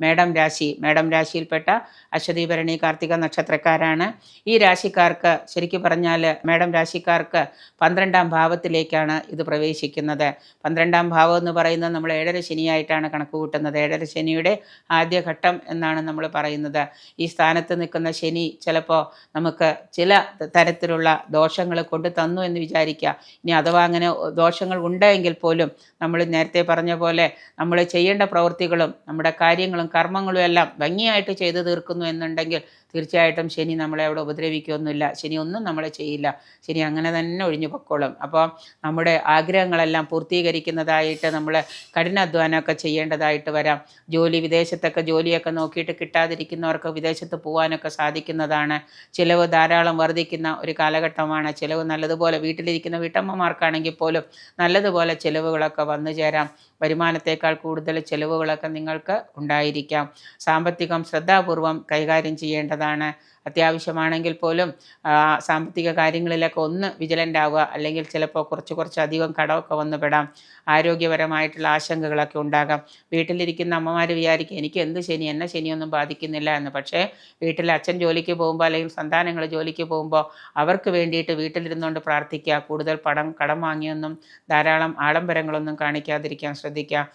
മേടം രാശി. മേടം രാശിയിൽപ്പെട്ട അശ്വതി ഭരണി കാർത്തിക നക്ഷത്രക്കാരാണ്. ഈ രാശിക്കാർക്ക് ശരിക്കും പറഞ്ഞാൽ മേടം രാശിക്കാർക്ക് പന്ത്രണ്ടാം ഭാവത്തിലേക്കാണ് ഇത് പ്രവേശിക്കുന്നത്. പന്ത്രണ്ടാം ഭാവം എന്ന് പറയുന്നത് നമ്മൾ ഏഴര ശനിയായിട്ടാണ് കണക്ക് കൂട്ടുന്നത്. ഏഴര ശനിയുടെ ആദ്യഘട്ടം എന്നാണ് നമ്മൾ പറയുന്നത്. ഈ സ്ഥാനത്ത് നിൽക്കുന്ന ശനി ചിലപ്പോൾ നമുക്ക് ചില തരത്തിലുള്ള ദോഷങ്ങൾ കൊണ്ടു തന്നു എന്ന് വിചാരിക്കുക. ഇനി അഥവാ അങ്ങനെ ദോഷങ്ങൾ ഉണ്ടെങ്കിൽ പോലും നമ്മൾ നേരത്തെ പറഞ്ഞ പോലെ നമ്മൾ ചെയ്യേണ്ട പ്രവൃത്തികളും നമ്മുടെ കാര്യങ്ങളും കർമ്മങ്ങളും എല്ലാം ഭംഗിയായിട്ട് ചെയ്തു തീർക്കുന്നു എന്നുണ്ടെങ്കിൽ തീർച്ചയായിട്ടും ശനി നമ്മളെ അവിടെ ഉപദ്രവിക്കുകയൊന്നുമില്ല ശനി ഒന്നും നമ്മളെ ചെയ്യില്ല. ശനി അങ്ങനെ തന്നെ ഒഴിഞ്ഞു പൊക്കോളും. അപ്പോൾ നമ്മുടെ ആഗ്രഹങ്ങളെല്ലാം പൂർത്തീകരിക്കുന്നതായിട്ട് നമ്മൾ കഠിനാധ്വാനമൊക്കെ ചെയ്യേണ്ടതായിട്ട് വരാം. ജോലി വിദേശത്തൊക്കെ ജോലിയൊക്കെ നോക്കിയിട്ട് കിട്ടാതിരിക്കുന്നവർക്ക് വിദേശത്ത് പോകാനൊക്കെ സാധിക്കുന്നതാണ്. ചിലവ് ധാരാളം വർദ്ധിക്കുന്ന ഒരു കാലഘട്ടമാണ്. ചിലവ് നല്ലതുപോലെ വീട്ടിലിരിക്കുന്ന വീട്ടമ്മമാർക്കാണെങ്കിൽ പോലും നല്ലതുപോലെ ചിലവുകളൊക്കെ വന്നു ചേരാം. വരുമാനത്തേക്കാൾ കൂടുതൽ ചിലവുകളൊക്കെ നിങ്ങൾക്ക് ഉണ്ടായിരിക്കാം. സാമ്പത്തികം ശ്രദ്ധാപൂർവം കൈകാര്യം ചെയ്യേണ്ടതാണ്. അത്യാവശ്യമാണെങ്കിൽ പോലും സാമ്പത്തിക കാര്യങ്ങളിലൊക്കെ ഒന്ന് വിജിലന്റ് ആവുക അല്ലെങ്കിൽ ചിലപ്പോൾ കുറച്ച് കുറച്ച് അധികം കടമൊക്കെ വന്നു പെടാം. ആരോഗ്യപരമായിട്ടുള്ള ആശങ്കകളൊക്കെ ഉണ്ടാകാം. വീട്ടിലിരിക്കുന്ന അമ്മമാർ വിചാരിക്കും എനിക്ക് എന്ത് ശനി? എന്നെ ശനിയൊന്നും ബാധിക്കുന്നില്ല എന്ന്. പക്ഷേ വീട്ടിൽ അച്ഛൻ ജോലിക്ക് പോകുമ്പോൾ അല്ലെങ്കിൽ സന്താനങ്ങൾ ജോലിക്ക് പോകുമ്പോൾ അവർക്ക് വേണ്ടിയിട്ട് വീട്ടിലിരുന്നുകൊണ്ട് പ്രാർത്ഥിക്കുക. കൂടുതൽ പടം കടം വാങ്ങിയൊന്നും ധാരാളം ആഡംബരങ്ങളൊന്നും കാണിക്കാതിരിക്കാൻ ശ്രദ്ധിക്കുക.